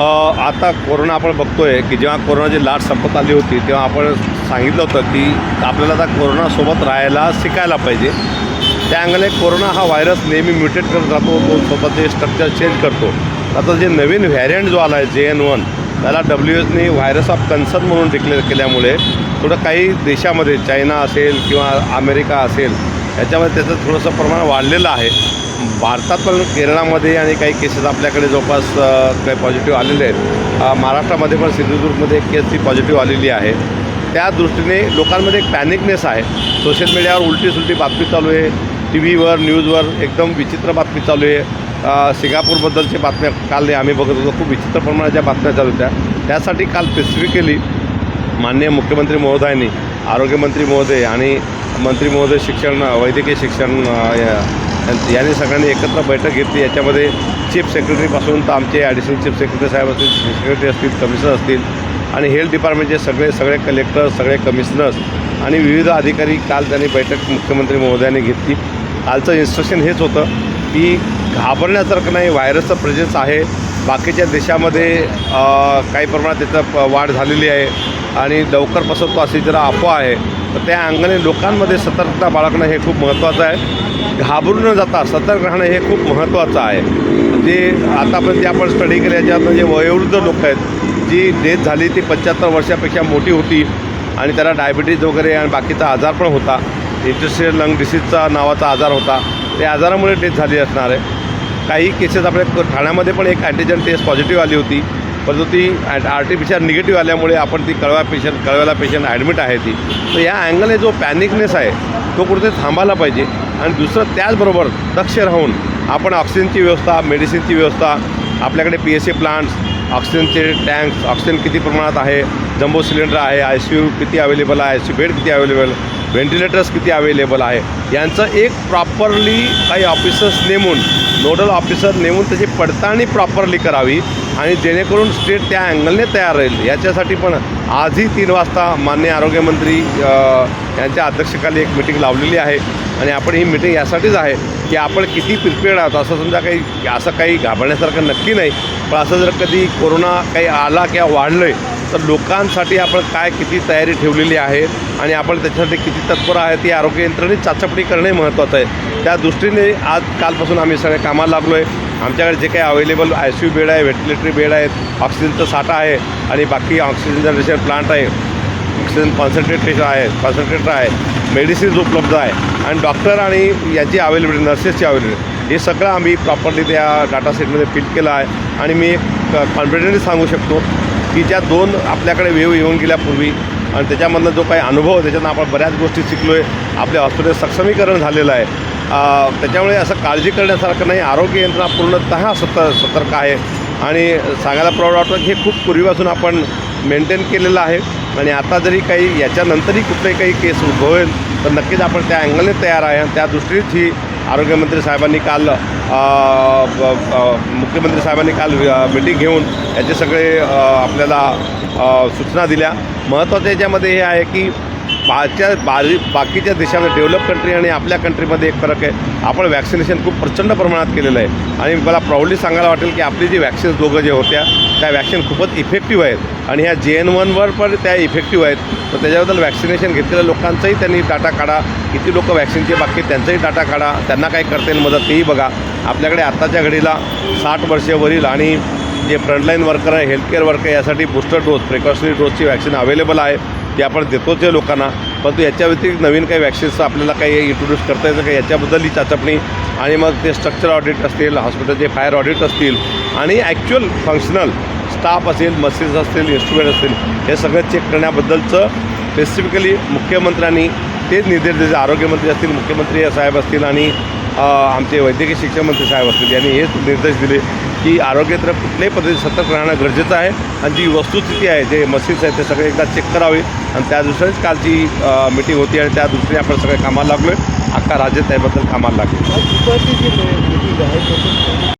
आता कोरोना आपण बघतोय की जेव्हा कोरोनाची लाट संपत आली होती तेव्हा आपण सांगितलं होतं की आपल्याला आता कोरोनासोबत राहायला शिकायला पाहिजे. त्या अंगाने कोरोना हा व्हायरस नेहमी म्युटेट करत राहतो तो स्वतःचे स्ट्रक्चर चेंज करतो. आता जे नवीन व्हॅरियंट जो आला आहे जे एन वन त्याला डब्ल्यू एचने व्हायरस ऑफ कन्सर्न म्हणून डिक्लेअर केल्यामुळे थोडं काही देशामध्ये चायना असेल किंवा अमेरिका असेल याच्यामध्ये त्याचं थोडंसं प्रमाण वाढलेलं आहे. भारतात पण केरळामध्ये आणि काही केसेस आपल्याकडे जवळपास काही पॉझिटिव्ह आलेले आहेत. महाराष्ट्रामध्ये पण सिंधुदुर्गमध्ये एक केस ती पॉझिटिव्ह आलेली आहे. त्या दृष्टीने लोकांमध्ये एक पॅनिकनेस आहे. सोशल मीडियावर उलटी सुलटी बातमी चालू आहे. टी व्हीवर न्यूजवर एकदम विचित्र बातमी चालू आहे. सिंगापूरबद्दलची सिंगापूरबद्दलच्या बातम्या काल आम्ही बघत होतो. खूप विचित्र प्रमाणात ज्या बातम्या चालू होत्या. त्यासाठी काल स्पेसिफिकली माननीय मुख्यमंत्री महोदयांनी आरोग्यमंत्री महोदय आणि मंत्री महोदय शिक्षण वैद्यकीय शिक्षण आणि याने सगळ्यांनी एकत्र बैठक घेतली. याच्यामध्ये चीफ सेक्रेटरीपासून तर आमचे ॲडिशनल चीफ सेक्रेटरी साहेब असतील सेक्रेटरी असतील कमिशनर असतील आणि हेल्थ डिपार्टमेंटचे सगळे सगळे कलेक्टर सगळे कमिशनर्स आणि विविध अधिकारी काल त्यांनी बैठक मुख्यमंत्री महोदयांनी घेतली. कालचं इन्स्ट्रक्शन हेच होतं की घाबरण्यासारखं नाही व्हायरसचं प्रेझेन्स आहे. बाकीच्या देशामध्ये काही प्रमाणात त्याचं प- वाढ झालेली आहे आणि लवकर पसरतो अशी जरा अफवा आहे. तर त्या अंगाने लोकांमध्ये सतर्कता बाळगणं हे खूप महत्त्वाचं आहे. घाबरून न जाता सतर्क राहणं हे खूप महत्त्वाचं आहे. जे आतापर्यंत जे आपण स्टडी केले याच्यात जे वयोवृद्ध लोक आहेत जी डेथ झाली ती पंच्याहत्तर वर्षापेक्षा मोठी होती आणि त्याला डायबिटीज वगैरे आणि बाकीचा आजार पण होता. इंटरस्टियल लंग डिसीजचा नावाचा आजार होता. त्या आजारामुळे डेथ झाली असणार आहे. काही केसेस आपल्या ठाण्यामध्ये पण एक अँटीजन टेस्ट पॉझिटिव्ह आली होती. परंतु ती R T P C R negative आल्यामुळे आपण ती कळवा पेशंट कळव्याला पेशंट ॲडमिट आहे ती. तर या अँगलने जो पॅनिकनेस आहे तो कुठेतरी थांबायला पाहिजे. आणि दुसरं त्याचबरोबर दक्ष राहून आपण ऑक्सिजनची व्यवस्था मेडिसिनची व्यवस्था आपल्याकडे पी एस सी प्लांट्स ऑक्सिजनचे टँक्स ऑक्सिजन किती प्रमाणात आहे जम्बो सिलेंडर आहे आय सी यू किती अवेलेबल आहे आय सी बेड किती अवेलेबल व्हेंटिलेटर्स किती अवेलेबल आहे? यांचं एक प्रॉपरली काही ऑफिसर्स नेमून नोडल ऑफिसर नेमून त्याची पडताळणी प्रॉपरली करावी आणि जेणेकरून स्टेट त्या अँगलने तयार राहील. याच्यासाठी पण आजही तीन वाजता मान्य आरोग्यमंत्री यांच्या अध्यक्षतेखाली एक मिटिंग लावलेली आहे. आणि आपण ही मिटिंग यासाठीच आहे की आपण किती प्रिपेअर्ड आहोत. असं समजा काही असं काही घाबरण्यासारखं नक्की नाही. पण असं जर कधी कोरोना काही आला किंवा वाढलं आहे तर लोकांसाठी आपण काय किती तयारी ठेवलेली आहे आणि आपण त्याच्यासाठी किती तत्पर आहे ती आरोग्य यंत्रणे चाचपणी करणे महत्त्वाचं आहे. त्या दृष्टीने आज कालपासून आम्ही सगळे कामाला लागलो आहे आमच्याकडे जे काही available I C U bed आहे व्हेंटिलेटरी बेड आहेत ऑक्सिजनचा साठा आहे आणि बाकी ऑक्सिजन जनरेशन प्लांट आहे. ऑक्सिजन कॉन्सन्ट्रेटेशन आहे कॉन्सन्ट्रेटर आहे मेडिसिन्स उपलब्ध आहे. आणि डॉक्टर आणि याची अवेलेबिलिटी नर्सेसची अवेलेबिलिटी हे सगळं आम्ही प्रॉपरली त्या डाटा सेटमध्ये फिट केलं आहे. आणि मी एक कॉन्फिडेंटली सांगू शकतो की ज्या दोन आपल्याकडे वेव येऊन गेल्यापूर्वी आणि त्याच्यामधला जो काही अनुभव आहे, त्याच्यानं आपण बऱ्याच गोष्टी शिकलो आहे आपल्या हॉस्पिटल सक्षमीकरण झालेलं आहे. त्याच्यामुळे असं काळजी करण्यासारखं नाही. आरोग्य यंत्रणा पूर्णतः सतर सतर्क आहे. आणि सांगायला प्राऊड वाटतं की हे खूप पूर्वीपासून आपण मेंटेन केलेलं आहे. आणि आता जरी काही याच्यानंतरही कुठले काही केस उद्भवेल तर नक्कीच आपण त्या अँगलने तयार आहे. आणि त्या दृष्टीनेच ही आरोग्यमंत्री साहेबांनी काल मुख्यमंत्री साहेबांनी काल मिटिंग घेऊन याचे सगळे आपल्याला सूचना दिल्या. महत्त्वाचं याच्यामध्ये हे आहे की बाच्या बारी बाकीच्या देशामध्ये डेव्हलप कंट्री आणि आपल्या कंट्रीमध्ये एक फरक आहे. आपण वॅक्सिनेशन खूप प्रचंड प्रमाणात केलेलं आहे. आणि मला प्राऊडली सांगायला वाटेल की आपली जी वॅक्सिन्स दोघं जे होत्या त्या वॅक्सिन खूपच इफेक्टिव्ह आहेत. आणि ह्या जे एन वनवर पण त्या इफेक्टिव्ह आहेत. तर त्याच्याबद्दल वॅक्सिनेशन घेतलेल्या लोकांचाही त्यांनी डाटा काढा. किती लोकं वॅक्सिनचे बाकी त्यांचाही डाटा काढा. त्यांना काय करता येईल मदत तेही बघा. आपल्याकडे आत्ताच्या घडीला साठ वर्षावरील आणि जे फ्रंटलाईन वर्कर आहे हेल्थकेअर वर्कर यासाठी बूस्टर डोस प्रिकॉशनरी डोसची वॅक्सिन अवेलेबल आहे. ते आपण देतोच आहे लोकांना. परंतु याच्या व्यतिरिक्त नवीन काही वॅक्सिन्स आपल्याला काही इंट्रोड्यूस करता येतं का? याच्याबद्दल ही चाचपणी आणि मग ते स्ट्रक्चर ऑडिट असतील हॉस्पिटलचे फायर ऑडिट असतील आणि ॲक्च्युअल फंक्शनल स्टाफ असेल मशीन्स असतील इन्स्ट्रुमेंट असतील हे सगळं चेक करण्याबद्दलचं स्पेसिफिकली मुख्यमंत्र्यांनी तेच निर्देश दिले. आरोग्यमंत्री असतील मुख्यमंत्री साहेब असतील आणि आमचे वैद्यकीय शिक्षण मंत्री साहेब असतील यांनी हेच निर्देश दिले. की आरोग्य तर कुठल्याही पद्धतीने सतर्क राहणं गरजेचं आहे. आणि जी वस्तुस्थिती आहे जे मशीन्स आहेत ते सगळे एकदा चेक करावे. आणि त्या दुसऱ्याच कालची मिटिंग होती आणि त्या दुसरी आपण सगळे कामाला लागलो आहे अख्खा राज्य त्याबद्दल कामाला लागलो